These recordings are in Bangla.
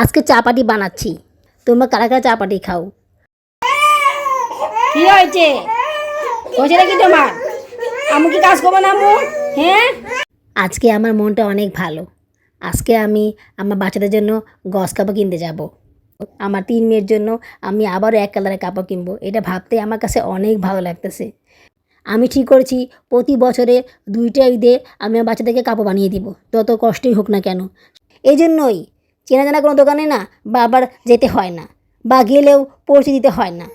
আজকে চাপাটি বানাচ্ছি। তোমরা কারা কারা চাপাটি খাও? কি হয়েছে? হয়েছে নাকি তোমার? আমি কি কাজ করব না আমু হ্যাঁ? আজকে আমার মনটা অনেক ভালো। আজকে আমি আমার বাচ্চাদের জন্য গস কাপড় কিনতে যাব। আমার তিন মেয়ের জন্য আমি আবারও এক কালারের কাপড় কিনবো। এটা ভাবতে আমার কাছে অনেক ভালো লাগতেছে। আমি ঠিক করেছি প্রতি বছরে দুইটা ঈদে আমি আমার বাচ্চাদেরকে কাপড় বানিয়ে দিব। যত কষ্টই হোক না কেন। এই জন্যই চেনা জানা কোনো দোকানে না বারবার যেতে হয় না বা গেলেও পরিচয় দিতে হয় না।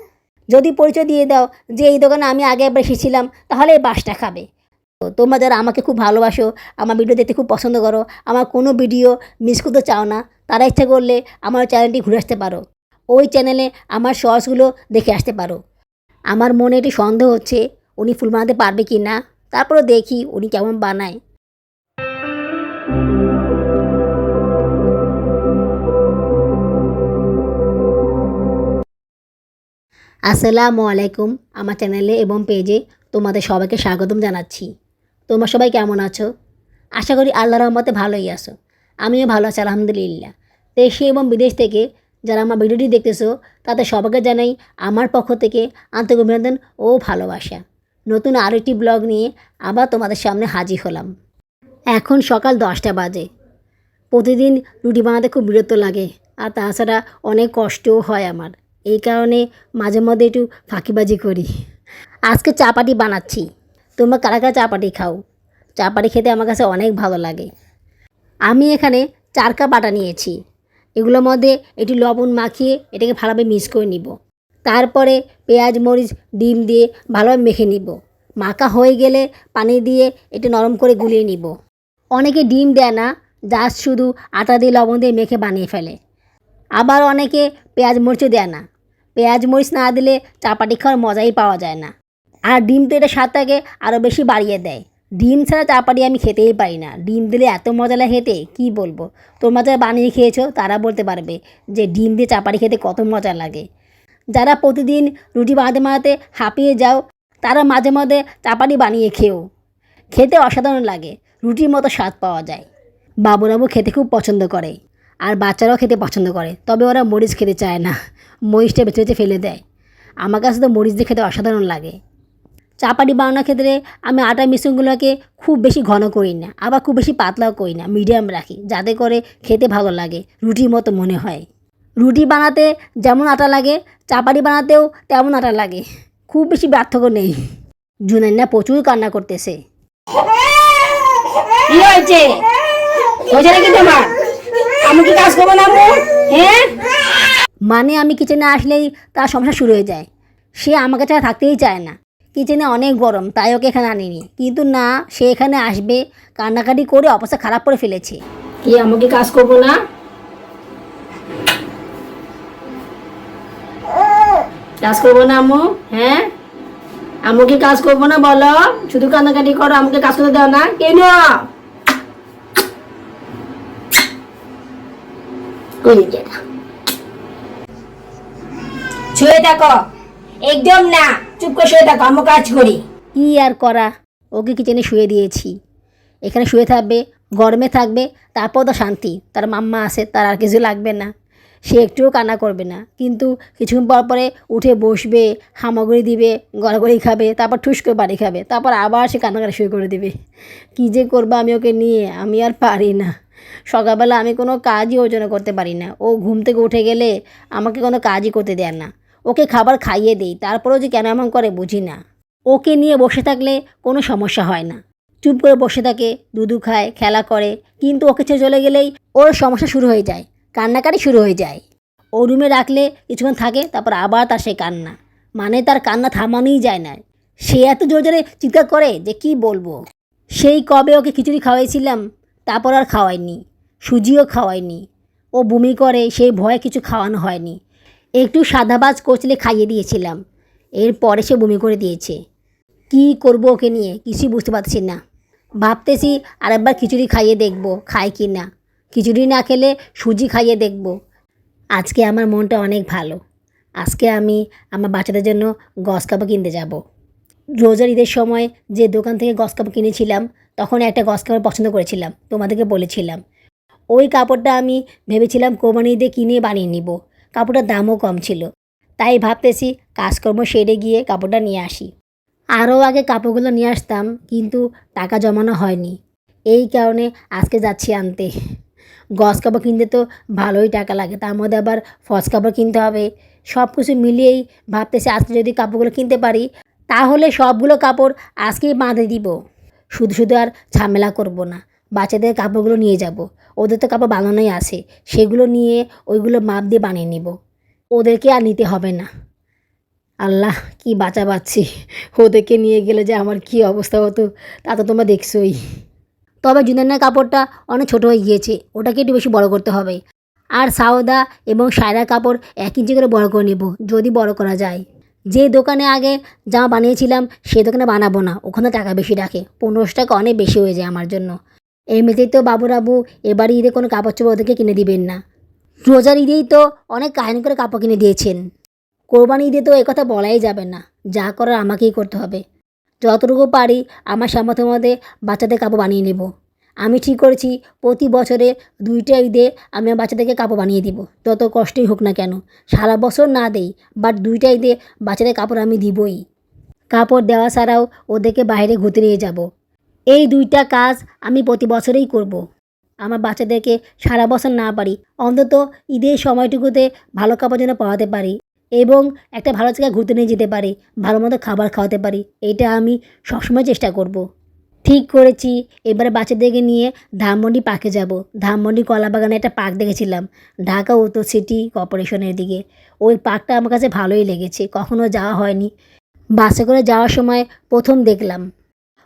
যদি পরিচয় দিয়ে দাও যে এই দোকানে আমি আগে একবার এসেছিলাম, তাহলে এই বাসটা খাবে। তো তোমরা যারা আমাকে খুব ভালোবাসো, আমার ভিডিও দেখতে খুব পছন্দ করো, আমার কোনো ভিডিও মিস করতে চাও না, তারা ইচ্ছা করলে আমার চ্যানেলটি ঘুরে আসতে পারো। ওই চ্যানেলে আমার শর্টসগুলো দেখে আসতে পারো। আমার মনে একটি সন্দেহ হচ্ছে, উনি ফুল বানাতে পারবে কি না তারপরে দেখি উনি কেমন বানায়। আসসালামু আলাইকুম আমার চ্যানেলে এবং পেজে তোমাদের সবাইকে স্বাগতম জানাচ্ছি। তোমরা সবাই কেমন আছো? আশা করি আল্লাহ রহমতে ভালোই আছো। আমিও ভালো আছি, আলহামদুলিল্লাহ। দেশে এবং বিদেশ থেকে যারা আমার ভিডিওটি দেখতেছো, তাদের সবাইকে জানাই আমার পক্ষ থেকে আন্তরিক অভিনন্দন ও ভালোবাসা। নতুন আরও একটি ব্লগ নিয়ে আবার তোমাদের সামনে হাজির হলাম। এখন সকাল দশটা বাজে। প্রতিদিন রুটি বানাতে খুব বিরক্ত লাগে, আর তাছাড়া অনেক কষ্টও হয় আমার। এই কারণে মাঝে মধ্যে একটু ফাঁকিবাজি করি। আজকে চাপাটি বানাচ্ছি। তোমরা কারা কারা চাপাটি খাও? চাপাটি খেতে আমার কাছে অনেক ভালো লাগে। আমি এখানে চার কাপ আটা নিয়েছি। এগুলোর মধ্যে একটু লবণ মাখিয়ে এটাকে ভালোভাবে মিক্স করে নিব। তারপরে পেঁয়াজ, মরিচ, ডিম দিয়ে ভালোভাবে মেখে নিব। মাখা হয়ে গেলে পানি দিয়ে একটু নরম করে গুলিয়ে নিব। অনেকে ডিম দেয় না, জাস্ট শুধু আটা দিয়ে লবণ দিয়ে মেখে বানিয়ে ফেলে। আবার অনেকে পেঁয়াজ, মরিচও দেয় না। পেঁয়াজ মরিচ না দিলে চাপাটি খাওয়ার মজাই পাওয়া যায় না। আর ডিম তো এটা স্বাদটাকে আরও বেশি বাড়িয়ে দেয়। ডিম ছাড়া চাপাটি আমি খেতেই পারি না। ডিম দিলে এত মজা লাগে খেতে, কী বলব? তোমরা যারা বানিয়ে খেয়েছো, তারা বলতে পারবে যে ডিম দিয়ে চাপাটি খেতে কত মজা লাগে। যারা প্রতিদিন রুটি বানাতে বানাতে হাঁপিয়ে যাও, তারা মাঝে মাঝে চাপাটি বানিয়ে খেও। খেতে অসাধারণ লাগে, রুটির মতো স্বাদ পাওয়া যায়। বাবুরাবু খেতে খুব পছন্দ করে, আর বাচ্চারাও খেতে পছন্দ করে, তবে ওরা মরিচ খেতে চায় না। মরিচটা বেছে বেছে ফেলে দেয়। আমার কাছে তো মরিচ দিয়ে খেতে অসাধারণ লাগে। চাপাটি বানানোর ক্ষেত্রে আমি আটা মিশ্রণগুলোকে খুব বেশি ঘন করি না, আবার খুব বেশি পাতলাও করি না, মিডিয়াম রাখি, যাতে করে খেতে ভালো লাগে, রুটির মতো মনে হয়। রুটি বানাতে যেমন আটা লাগে, চাপাটি বানাতেও তেমন আটা লাগে, খুব বেশি পার্থক্য নেই। জুনান্না প্রচুর কান্না করতেছে। আমি কি কাজ করব না হ্যাঁ? মানে আমি কিচেনে আসলেই তার সমস্যা শুরু হয়ে যায়। সে আমাকে ছাড়া থাকতেই চায় না। কিচেনে অনেক গরম, তাই ওকে এখানে আনিনি। কিন্তু না, সে এখানে আসবে, কান্নাকাটি করে অবস্থা খারাপ করে ফেলেছে। কি আমাকে কাজ করব না? কাজ করব না আমু হ্যাঁ? আমু কি কাজ করব না, বলো? শুধু কান্নাকাটি করো, আমাকে কাজ করতে দাও না। কেন? কই যেটা শুয়ে থাকো। একদম না, চুপ করে শুয়ে থাকো, আমি কাজ করি। কি আর করা? ওকে কিচেনে শুয়ে দিয়েছি। এখানে শুয়ে থাকবে, গরমে থাকবে তারপর তো শান্তি। তার মাম্মা আছে, তার আর কিছু লাগবে না। সে একটুও কান্না করবে না। কিন্তু কিছুক্ষণ পর পরে উঠে বসবে, হামাগুড়ি দিবে, গড়াগড়ি খাবে, তারপর ঠুস করে বাড়ি খাবে। তারপর আবার সে কান্নাকাটি শুরু করে দেবে। কী যে করব আমি ওকে নিয়ে, আমি আর পারি না। সকালবেলা আমি কোনো কাজই ওর জন্য করতে পারি না। ও ঘুম থেকে উঠে গেলে আমাকে কোনো কাজই করতে দেয় না। ওকে খাবার খাইয়ে দেই, তারপরেও যে কেন এমন করে বুঝি না। ওকে নিয়ে বসে থাকলে কোনো সমস্যা হয় না। চুপ করে বসে থাকে, দুধু খায়, খেলা করে, কিন্তু ওকে ছেড়ে চলে গেলেই ওর সমস্যা শুরু হয়ে যায়, কান্নাকাটি শুরু হয়ে যায়। ও রুমে রাখলে কিছুক্ষণ থাকে, তারপর আবার তার সেই কান্না। মানে তার কান্না থামানোই যায় না। সে এত জোর জোরে চিৎকার করে যে কি বলব? সেই কবে ওকে খিচুড়ি খাওয়াইছিলাম, তারপর আর খাওয়াইনি। সুজিও খাওয়াইনি। ও বমি করে, সেই ভয়ে কিছু খাওয়ানো হয়নি। একটু সাদাবাজ কচলে খাইয়ে দিয়েছিলাম। এরপরে সে বমি করে দিয়েছে। কি করব ওকে নিয়ে? কিছুই বুঝতে পারছি না। ভাবতেছি আরেকবার খিচুড়ি খাইয়ে দেখব, খায় কি না। খিচুড়ি না খেলে সুজি খাইয়ে দেখব। আজকে আমার মনটা অনেক ভালো। আজকে আমি আমার বাচ্চাদের জন্য গস কাপড় কিনতে যাব। রোজার ঈদের সময় যে দোকান থেকে গস কাপড় কিনেছিলাম, তখন একটা গস কাপড় পছন্দ করেছিলাম, তোমাদেরকে বলেছিলাম। ওই কাপড়টা আমি ভেবেছিলাম কোরবানি ঈদে কিনে বানিয়ে নিব। কাপড়টার দামও কম ছিল। তাই ভাবতেছি কাজকর্ম সেরে গিয়ে কাপড়টা নিয়ে আসি। আরও আগে কাপড়গুলো নিয়ে আসতাম, কিন্তু টাকা জমানো হয়নি। এই কারণে আজকে যাচ্ছি আনতে। গস কাপড় কিনতে তো ভালোই টাকা লাগে, তার মধ্যে আবার ফস কাপড় কিনতে হবে। সব কিছু মিলিয়েই ভাবতেছি আজকে যদি কাপড়গুলো কিনতে পারি, তাহলে সবগুলো কাপড় আজকেই বাঁধে দিব। শুধু শুধু আর ঝামেলা করব না। বাচ্চাদের কাপড়গুলো নিয়ে যাব। ওদের তো কাপড় বানানোই আছে। সেগুলো নিয়ে ওইগুলো মাপ দিয়ে বানিয়ে নিব। ওদেরকে আর নিতে হবে না। আল্লাহ, কি বাঁচা পাচ্ছি। ওদেরকে নিয়ে গেলে যে আমার কি অবস্থা হতো, তা তো তোমরা দেখছোই। তবে জুনানের কাপড়টা অনেক ছোট হয়ে গিয়েছে। ওটাকে একটু বেশি বড় করতে হবে। আর সাওদা এবং সায়রা কাপড় এক ইঞ্চি করে বড় করে নেব, যদি বড় করা যায়। যে দোকানে আগে জামা বানিয়েছিলাম সেই দোকানে বানাবো না। ওখানে টাকা বেশি রাখে। পনেরোশো টাকা অনেক বেশি হয়ে যায় আমার জন্য। এমনিতেই তো বাবুরাবু এবার ঈদে কোনো কাপড় চোপড় ওদেরকে কিনে দিবেন না। রোজার ঈদেই তো অনেক কাহিনী করে কাপড় কিনে দিয়েছেন। কোরবানি ঈদে তো কথা বলাই যাবে না, যা করার আমাকেই করতে হবে। যতটুকু পারি আমার সামর্থ্যের মধ্যে বাচ্চাদের কাপড় বানিয়ে নেব। আমি ঠিক করেছি, প্রতি বছরে দুইটা ঈদে আমি আমার বাচ্চাদেরকে কাপড় বানিয়ে দিব। যত কষ্টই হোক না কেন, সারা বছর না দেই বাট দুইটা ঈদে বাচ্চাদের কাপড় আমি দিবই। কাপড় দেওয়া ছাড়াও ওদেরকে বাইরে ঘুরতে নিয়ে যাব। এই দুইটা কাজ আমি প্রতি বছরেই করব। আমার বাচ্চাদেরকে সারা বছর না পারি, অন্তত ঈদের সময়টুকুতে ভালো কাপড় যেন পরাতে পারি এবং একটা ভালো জায়গায় ঘুরতে নিয়ে যেতে পারি, ভালো মতো খাবার খাওয়াতে পারি এটা আমি সবসময় চেষ্টা করব। ঠিক করেছি, এবারে বাচ্চাদেরকে নিয়ে ধানমন্ডি পার্কে যাব ধানমন্ডি কলাবাগানে একটা পার্ক দেখেছিলাম, ঢাকা উত্তর সিটি কর্পোরেশনের দিকে ওই পার্কটা আমার কাছে ভালোই লেগেছে, কখনো যাওয়া হয়নি বাসে করে যাওয়ার সময় প্রথম দেখলাম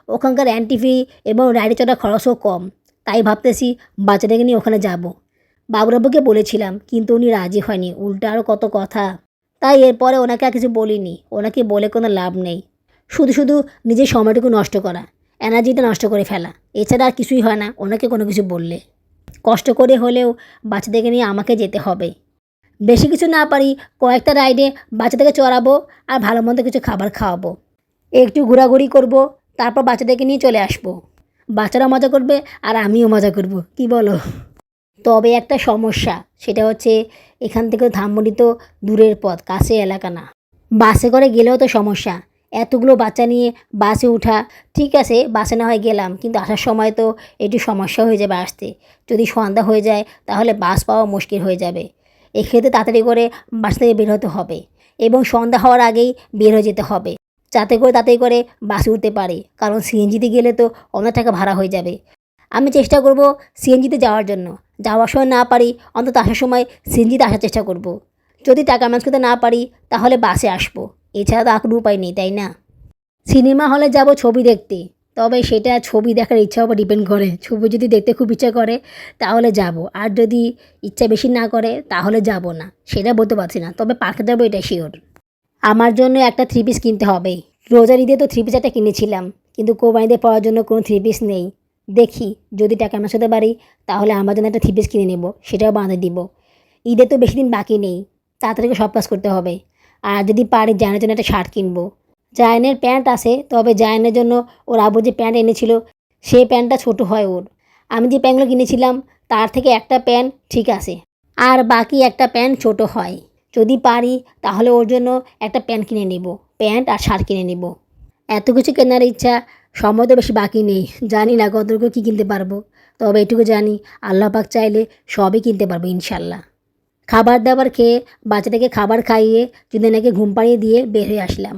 ওখানকার অ্যান্টি ফি এবং রাইডে চড়ার খরচও কম। তাই ভাবতেছি বাচ্চাদেরকে নিয়ে ওখানে যাব। বাবুরাবুকে বলেছিলাম, কিন্তু উনি রাজি হয়নি। উল্টা আরও কত কথা। তাই এরপরে ওনাকে আর কিছু বলিনি। ওনাকে বলে কোনো লাভ নেই। শুধু শুধু নিজের সময়টুকু নষ্ট করা। এনার্জিটা নষ্ট করে ফেলা। এছাড়া আর কিছুই হয় না। ওনাকে কোনো কিছু বললে। কষ্ট করে হলেও বাচ্চাদেরকে নিয়ে আমাকে যেতে হবে। বেশি কিছু না পারি, কয়েকটা রাইডে বাচ্চাদেরকে চড়াবো আর ভালো মন্দ কিছু খাবার খাওয়াবো। একটু ঘোরাঘুরি করব তারপর বাচ্চাদেরকে নিয়ে চলে আসব। বাচ্চারা মজা করবে আর আমিও মজা করব, কি বলো? তবে একটা সমস্যা, সেটা হচ্ছে এখান থেকে ধানমন্ডি তো দূরের পথ, কাছে এলাকা না। বাসে করে গেলেও তো সমস্যা, এতগুলো বাচ্চা নিয়ে বাসে উঠা, ঠিক আছে, বাসে না হয় গেলাম, কিন্তু আসার সময় তো একটু সমস্যা হয়ে যাবে আসতে। যদি সন্ধ্যা হয়ে যায়, তাহলে বাস পাওয়া মুশকিল হয়ে যাবে। এক্ষেত্রে তাড়াতাড়ি করে বাস থেকে বের হতে হবে এবং সন্ধ্যা হওয়ার আগেই বের হয়ে যেতে হবে। যাতে করে তাড়াতাড়ি করে বাসে উঠতে পারে, কারণ সিএনজিতে গেলে তো অনেক টাকা ভাড়া হয়ে যাবে। আমি চেষ্টা করব সিএনজিতে যাওয়ার জন্য। যাওয়ার সময় না পারি, অন্তত আসার সময় সিএনজিতে আসার চেষ্টা করব। যদি টাকা ম্যানেজ করতে না পারি, তাহলে বাসে আসব। এছাড়া তো আর কোনো উপায় নেই, তাই না? সিনেমা হলে যাব ছবি দেখতে, তবে সেটা ছবি দেখার ইচ্ছার উপর ডিপেন্ড করে। ছবি যদি দেখতে খুব ইচ্ছা করে, তাহলে যাব। আর যদি ইচ্ছা বেশি না করে, তাহলে যাব না। সেটা বলতে পারছি না, তবে পার্কে যাব এটা শিওর আমার জন্য একটা থ্রি পিস কিনতে হবে। রোজার ঈদে তো থ্রি পিস একটা কিনেছিলাম, কিন্তু কোরবানিতে পরার জন্য কোনো থ্রি পিস নেই। দেখি, যদি টাকা সাথে পারি তাহলে আমার জন্য একটা থ্রি পিস কিনে নেব, সেটাও বাঁধে দিব। ঈদে তো বেশি দিন বাকি নেই, তাড়াতাড়ি সব কাজ করতে হবে। আর যদি পারি, জায়নের জন্য একটা শার্ট কিনবো। জায়নের প্যান্ট আছে, তবে জায়নের জন্য ওর আবু যে প্যান্ট এনেছিল সেই প্যান্টটা ছোট হয় ওর। আমি যে প্যান্টগুলো কিনেছিলাম, তার থেকে একটা প্যান্ট ঠিক আছে, আর বাকি একটা প্যান্ট ছোট হয়। যদি পারি, তাহলে ওর জন্য একটা প্যান্ট কিনে নেব। প্যান্ট আর শার্ট কিনে নেব। এত কিছু কেনার ইচ্ছা সময় তো বেশি বাকি নেই। জানি না কতটুকু কী কিনতে পারব। তবে এটুকু জানি, আল্লাহ পাক চাইলে সবই কিনতে পারব ইনশাল্লাহ খাবার দাবার খেয়ে বাচ্চাটাকে খাবার খাইয়ে নাকি ঘুম পাড়িয়ে দিয়ে বের হয়ে আসলাম।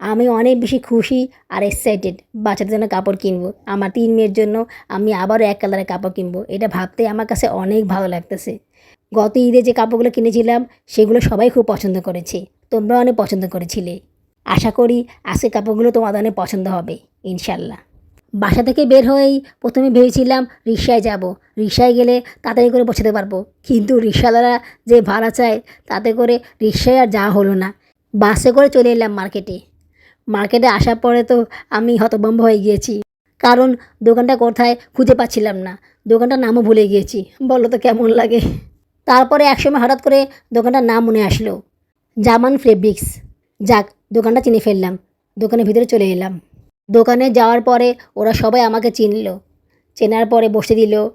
আমি অনেক বেশি খুশি আর এক্সাইটেড বাচ্চাদের জন্য কাপড় কিনবো। আমার তিন মেয়ের জন্য আমি আবারও এক কালারের কাপড় কিনবো। এটা ভাবতে আমার কাছে অনেক ভালো লাগতেছে। গত ঈদে যে কাপড়গুলো কিনেছিলাম, সেগুলো সবাই খুব পছন্দ করেছে। তোমরা অনেক পছন্দ করেছিলে। আশা করি আজকে কাপড়গুলো তোমাদের অনেক পছন্দ হবে ইনশাল্লাহ বাসা থেকে বের হয়েই প্রথমে ভেবেছিলাম রিক্সায় যাব। রিক্সায় গেলে তাড়াতাড়ি করে পৌঁছাতে পারব। কিন্তু রিক্সাওয়ালারা যে ভাড়া চায়, তাতে করে রিক্সায় আর যাওয়া হলো না। বাসে করে চলে এলাম মার্কেটে। মার্কেটে আসার পরে তো আমি হতভম্ব হয়ে গিয়েছি। কারণ দোকানটা কোথায় খুঁজে পাচ্ছিলাম না। দোকানটার নামও ভুলে গিয়েছি। বলো তো কেমন লাগে? তারপরে একসময় হঠাৎ করে দোকানটার নাম মনে আসলো। জামান ফেব্রিক্স। যাক, দোকানটা চিনে ফেললাম। দোকানের ভিতরে চলে এলাম। দোকানে যাওয়ার পরে ওরা সবাই আমাকে চিনল। চেনার পরে বসে দিল।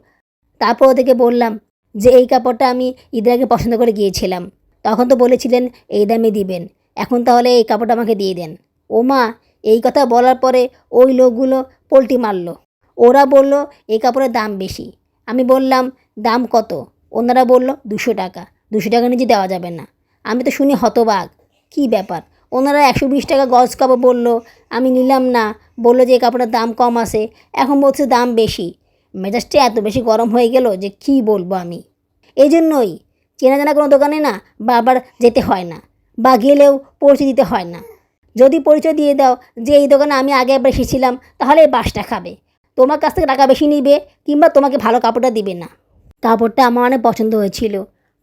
তারপর ওদেরকে বললাম যে, এই কাপড়টা আমি ঈদের আগে পছন্দ করে গিয়েছিলাম। তখন তো বলেছিলেন, এই দামে দিবেন। এখন তাহলে এই কাপড়টা আমাকে দিয়ে দেন। ও মা এই কথা বলার পরে ওই লোকগুলো পোলটি মারলো। ওরা বলল, এই কাপড়ের দাম বেশি। আমি বললাম, দাম কত? ওনারা বলল, দুশো টাকা। দুশো টাকা নিচে দেওয়া যাবে না। আমি তো শুনি হতবাক। কী ব্যাপার? ওনারা একশো বিশ টাকা গজ কাপড় বলল। আমি নিলাম না। বলল যে এই কাপড়ের দাম কম আছে। এখন বলছে দাম বেশি। মেজাজটা এত বেশি গরম হয়ে গেল যে, কী বলব আমি? এই জন্যই চেনা জানা কোনো দোকানে না বারবার যেতে হয় না বা গেলেও পরিচয় দিতে হয় না। যদি পরিচয় দিয়ে দাও যে, এই দোকানে আমি আগে একবার এসেছিলাম, তাহলে এই বাসটা খাবে। তোমার কাছ থেকে টাকা বেশি নিবে কিংবা তোমাকে ভালো কাপড়টা দিবে না। কাপড়টা আমার অনেক পছন্দ হয়েছিল।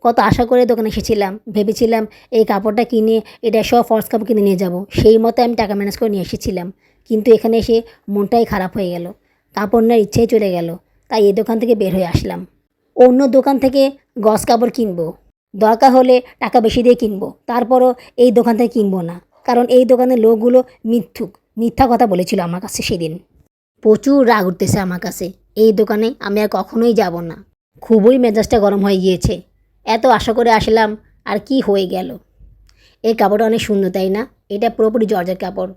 কত আশা করে দোকানে এসেছিলাম, ভেবেছিলাম এই কাপড়টা কিনে এটা সব ফলস কাপড় কিনে নিয়ে যাব। সেই মতো আমি টাকা ম্যানেজ করে নিয়ে এসেছিলাম। কিন্তু এখানে এসে মনটাই খারাপ হয়ে গেল। কাপড় নেওয়ার ইচ্ছেই চলে গেল। তাই এই দোকান থেকে বের হয়ে আসলাম। অন্য দোকান থেকে গস কাপড় কিনবো। দরকার হলে টাকা বেশি দিয়ে কিনবো। তারপরও এই দোকান থেকে কিনবো না। কারণ এই দোকানের লোকগুলো মিথ্যুক। মিথ্যা কথা বলেছিল আমার কাছে সেদিন। প্রচুর রাগ উঠতেছে আমার কাছে। এই দোকানে আমি আর কখনোই যাব না। খুবই মেজাজটা গরম হয়ে গিয়েছে। এত আশা করে আসলাম, আর কি হয়ে গেল? এই কাপড়টা অনেক সুন্দর, তাই না? এটা পুরোপুরি জর্জের কাপড়।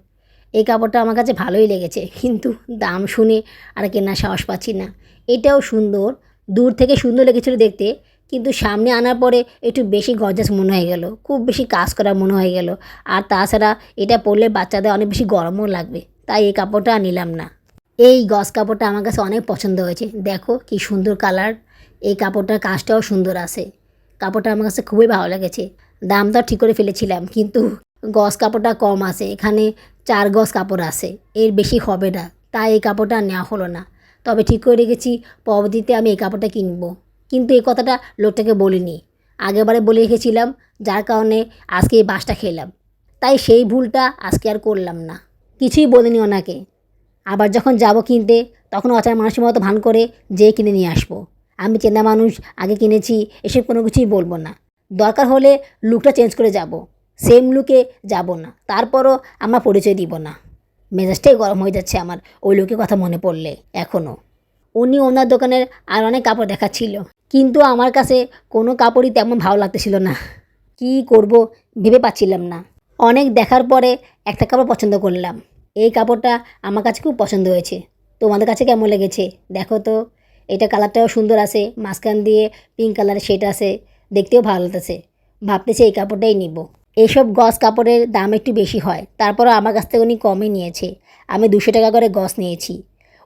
এই কাপড়টা আমার কাছে ভালোই লেগেছে, কিন্তু দাম শুনে আর কেনার সাহস পাচ্ছি না। এটাও সুন্দর, দূর থেকে সুন্দর লেগেছিল দেখতে, কিন্তু সামনে আনার পরে একটু বেশি গজাস মনে হয়ে গেল, খুব বেশি কাজ করা মনে হয়ে গেল। আর তাছাড়া এটা পরলে বাচ্চাদের অনেক বেশি গরমও লাগবে, তাই এই কাপড়টা নিলাম না। এই গস কাপড়টা আমার কাছে অনেক পছন্দ হয়েছে, দেখো কি সুন্দর কালার। এই কাপড়টার কাজটাও সুন্দর আছে। কাপড়টা আমার কাছে খুবই ভালো লেগেছে। দামটা ঠিক করে ফেলেছিলাম, কিন্তু গস কাপড়টা কম আছে। এখানে চার গজ কাপড় আছে, এর বেশি হবে না। তাই এই কাপড়টা নেওয়া হলো না। তবে ঠিক করে রেখেছি, পরবর্তীতে আমি এই কাপড়টা কিনবো। কিন্তু এই কথাটা লোকটাকে বলিনি। আগেবারে বলে রেখেছিলাম, যার কারণে আজকে এই বাসটা খেলাম। তাই সেই ভুলটা আজকে আর করলাম না। কিছুই বলিনি ওনাকে। আবার যখন যাব কিনতে, তখন অচার মানুষের মতো ভান করে যেয়ে কিনে নিয়ে আসব। আমি চেনা মানুষ, আগে কিনেছি, এসব কোনো কিছুই বলব না। দরকার হলে লুকটা চেঞ্জ করে যাব। সেম লুকে যাব না। তারপরও আমার পরিচয় দিব না। মেজাজটাই গরম হয়ে যাচ্ছে আমার, ওই লোকের কথা মনে পড়লে এখনও উনি ওনার দোকানের আর অনেক কাপড় দেখাচ্ছিল, কিন্তু আমার কাছে কোনো কাপড়ই তেমন ভালো লাগতেছিল না। কি করব ভেবে পাচ্ছিলাম না। অনেক দেখার পরে একটা কাপড় পছন্দ করলাম। এই কাপড়টা আমার কাছে খুব পছন্দ হয়েছে। তোমাদের কাছে কেমন লেগেছে? দেখো তো। এটা কালারটাও সুন্দর আছে, মাঝখান দিয়ে পিঙ্ক কালারের শেড আছে, দেখতেও ভালো লাগতেছে। ভাবতেছি এই কাপড়টাই নিব। এইসব গস কাপড়ের দাম একটু বেশি হয়, তারপরও আমার কাছ থেকে উনি কমই নিয়েছে। আমি দুশো টাকা করে গস নিয়েছি।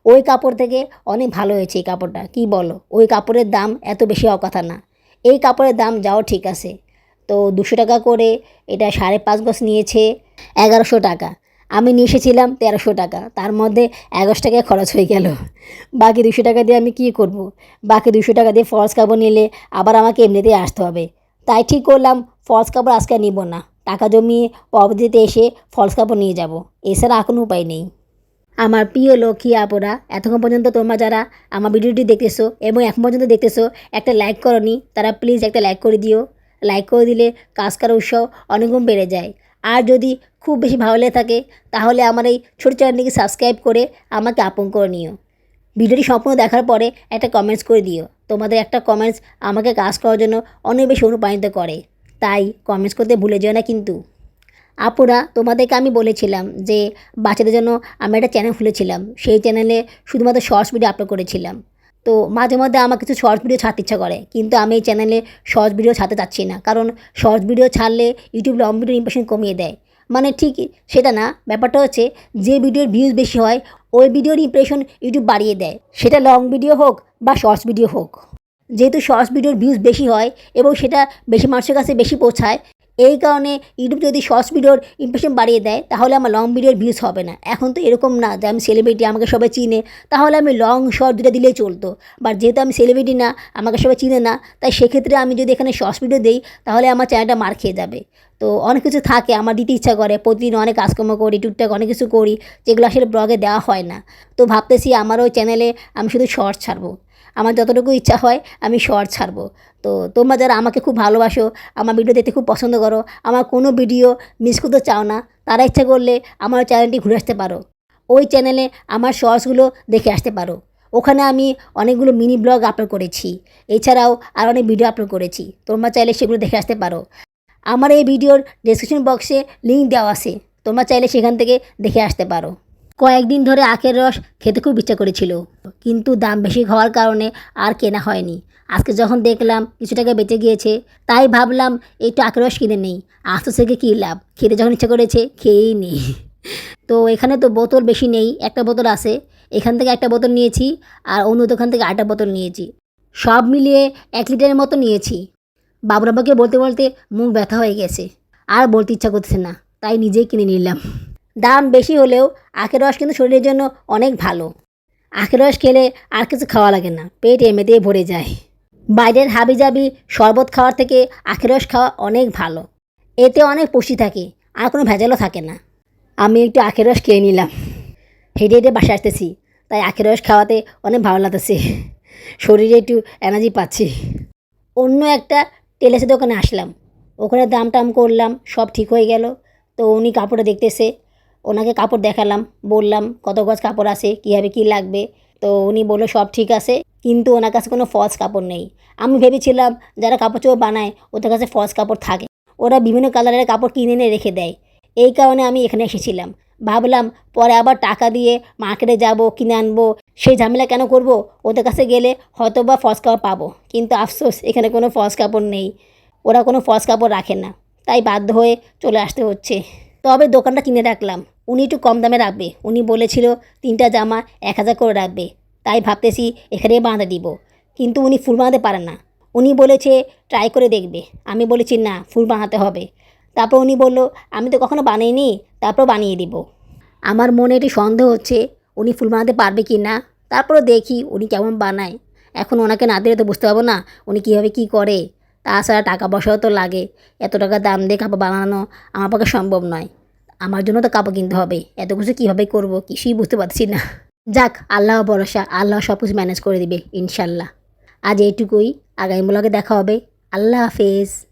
ওই কাপড় থেকে অনেক ভালো হয়েছে এই কাপড়টা, কি বলো? ওই কাপড়ের দাম এত বেশি হওয়ার কথা না। এই কাপড়ের দাম যাও ঠিক আছে। তো দুশো টাকা করে এটা সাড়ে পাঁচ গজ নিয়েছে, এগারোশো টাকা। আমি নিয়ে এসেছিলাম তেরোশো টাকা। তার মধ্যে এগারোশো টাকা খরচ হয়ে গেল। বাকি দুশো টাকা দিয়ে আমি কী করব। বাকি দুশো টাকা দিয়ে ফলস কাপড় নিলে আবার আমাকে এমনিতেই আসতে হবে। তাই ঠিক করলাম, ফলস কাপড় আজকে নিব না। টাকা জমিয়ে পরবর্তীতে এসে ফলস কাপড় নিয়ে যাব। এছাড়া কোনো উপায় নেই। আমার প্রিয় লক্ষ্মী আপুরা, এতক্ষণ পর্যন্ত তোমরা যারা আমার ভিডিওটি দেখতেছো এবং এখন পর্যন্ত দেখতেছো, একটা লাইক করনি, তারা প্লিজ একটা লাইক করে দিও। লাইক করে দিলে কাজ করার উৎসাহ অনেকগুণ বেড়ে যায়। আর যদি খুব বেশি ভালো লেগে থাকে, তাহলে আমার এই ছোটো চ্যানেলটিকে সাবস্ক্রাইব করে আমাকে আপন করে নিও। ভিডিওটি সম্পূর্ণ দেখার পরে একটা কমেন্টস করে দিও। তোমাদের একটা কমেন্টস আমাকে কাজ করার জন্য অনেক বেশি অনুপ্রাণিত করে। তাই কমেন্টস করতে ভুলে যেও না কিন্তু। আপুরা, তোমাদেরকে আমি বলেছিলাম যে বাচ্চাদের জন্য আমি একটা চ্যানেল খুলেছিলাম। সেই চ্যানেলে শুধুমাত্র শর্টস ভিডিও আপলোড করেছিলাম। তো মাঝে মধ্যে আমার কিছু শর্টস ভিডিও ছাড়তে ইচ্ছা করে, কিন্তু আমি এই চ্যানেলে শর্টস ভিডিও ছাড়তে চাচ্ছি না। কারণ শর্টস ভিডিও ছাড়লে ইউটিউব লং ভিডিও ইম্প্রেশন কমিয়ে দেয়। মানে ঠিক সেটা না, ব্যাপারটা হচ্ছে যে ভিডিওর ভিউজ বেশি হয়, ওই ভিডিওর ইমপ্রেশন ইউটিউব বাড়িয়ে দেয়। সেটা লং ভিডিও হোক বা শর্টস ভিডিও হোক। যেহেতু শর্টস ভিডিওর ভিউজ বেশি হয় এবং সেটা বেশি মানুষের কাছে বেশি পৌঁছায় এই কারণে ইউটিউব যদি শর্টস ভিডিওর ইমপ্রেশন বাড়িয়ে দেয়, তাহলে আমার লং ভিডিওর ভিউজ হবে না। এখন তো এরকম না যে আমি সেলিব্রিটি আমাকে সবাই চিনে, তাহলে আমি লং শর্ট দুটো দিলেই চলতো। বাট যেহেতু আমি সেলিব্রিটি না, আমাকে সবাই চিনে না, তাই সেক্ষেত্রে আমি যদি এখানে শর্টস ভিডিও দিই, তাহলে আমার চ্যানেলটা মার খেয়ে যাবে। তো অনেক কিছু থাকে, আমার দিতে ইচ্ছা করে, প্রতিদিন অনেক কাজকর্ম করি, টুকটাক অনেক কিছু করি, যেগুলো আসলে ব্লগে দেওয়া হয় না। তো ভাবতেছি আমার ওই চ্যানেলে আমি শুধু শর্টস ছাড়বো। আমার যতটুকু ইচ্ছা হয় আমি শর্ট ছাড়বো। তো তোমরা যারা আমাকে খুব ভালোবাসো, আমার ভিডিও দেখতে খুব পছন্দ করো, আমার কোনো ভিডিও মিস করতে চাও না, তারা ইচ্ছা করলে আমার চ্যানেলটি ঘুরে আসতে পারো। ওই চ্যানেলে আমার শর্টসগুলো দেখে আসতে পারো। ওখানে আমি অনেকগুলো মিনি ব্লগ আপলোড করেছি, এছাড়াও আর অনেক ভিডিও আপলোড করেছি, তোমরা চাইলে সেগুলো দেখে আসতে পারো। আমার এই ভিডিওর ডেসক্রিপশন বক্সে লিঙ্ক দেওয়া আছে, তোমরা চাইলে সেখান থেকে দেখে আসতে পারো। কয়েকদিন ধরে আখের রস খেতে খুব ইচ্ছা করেছিল। কিন্তু দাম বেশি হওয়ার কারণে আর কেনা হয়নি। আজকে যখন দেখলাম কিছু টাকা বেঁচে গিয়েছে, তাই ভাবলাম একটু আখের রস কিনে নেই। আস্তে থেকে কী লাভ? খেতে যখন ইচ্ছা করেছে, খেয়েই নেই তো এখানে তো বোতল বেশি নেই, একটা বোতল আছে। এখান থেকে একটা বোতল নিয়েছি আর অন্য দোকান থেকে আরেকটা বোতল নিয়েছি। সব মিলিয়ে এক লিটারের মতো নিয়েছি। বাবুরাবাকে বলতে বলতে মুখ ব্যথা হয়ে গেছে। আর বলতে ইচ্ছা করছে না, তাই নিজেই কিনে নিলাম। দাম বেশি হলেও আখের রস কিন্তু শরীরের জন্য অনেক ভালো। আখের রস খেলে আর কিছু খাওয়া লাগে না, পেট এমনিতেই ভরে যায়। বাইরের হাবিজাবি শরবত খাওয়ার থেকে আখের রস খাওয়া অনেক ভালো। এতে অনেক পুষ্টি থাকে, আর কোনো ভেজালও থাকে না। আমি একটু আখের রস খেয়ে নিলাম। হেঁটে হেঁটে বাসা আসতেছি, তাই আখের রস খাওয়াতে অনেক ভালো লাগতেছে। শরীরে একটু এনার্জি পাচ্ছি। অন্য একটা টেলেসের দোকানে আসলাম। ওখানে দাম টাম করলাম, সব ঠিক হয়ে গেল। তো উনি কাপড়টা দেখতেছে ওনাকে কাপড় দেখালাম, বললাম, কত গজ কাপড় আছে কীভাবে কী লাগবে? তো উনি বলল, সব ঠিক আছে। কিন্তু ওনার কাছে কোনো ফলস কাপড় নেই। আমি ভেবেছিলাম, যারা কাপড় চোপড় বানায়, ওদের কাছে ফলস কাপড় থাকে। ওরা বিভিন্ন কালারের কাপড় কিনে এনে রেখে দেয়। এই কারণে আমি এখানে এসেছিলাম। ভাবলাম, পরে আবার টাকা দিয়ে মার্কেটে যাব, কিনে আনব। সেই ঝামেলা কেন করব? ওদের কাছে গেলে হয়তো বা ফলস কাপড় পাবো। কিন্তু আফসোস, এখানে কোনো ফলস কাপড় নেই। ওরা কোনো ফলস কাপড় রাখে না। তাই বাধ্য হয়ে চলে আসতে হচ্ছে। তবে দোকানটা কিনে রাখলাম। উনি একটু কম দামে রাখবে। উনি বলেছিল, তিনটা জামা এক হাজার করে রাখবে। তাই ভাবতেছি এখানেই বাঁধা দিব। কিন্তু উনি ফুল বাঁধাতে পারেন না। উনি বলেছে, ট্রাই করে দেখবে। আমি বলেছি, না, ফুল বানাতে হবে। তারপর উনি বলল, আমি তো কখনো বানাইনি তারপর বানিয়ে দিব। আমার মনে একটু সন্দেহ হচ্ছে, উনি ফুল বানাতে পারবে কি না? তারপরে দেখি উনি কেমন বানায়। এখন ওনাকে না দিলে তো বুঝতে পারব না, উনি কীভাবে কী করে। তাছাড়া টাকা পয়সাও তো লাগে। এত টাকা দাম দিয়ে কাপড় বানানো আমার পক্ষে সম্ভব নয়। আমার জন্য তো কাপড় কিনতে হবে। এত কিছু কীভাবে করব কিছুই বুঝতে পারছি না। যাক, আল্লাহ ভরসা, আল্লাহ সব কিছু ম্যানেজ করে দিবে, ইনশাল্লাহ। আজ এইটুকুই। আগামী ব্লগে দেখা হবে। আল্লাহ হাফেজ।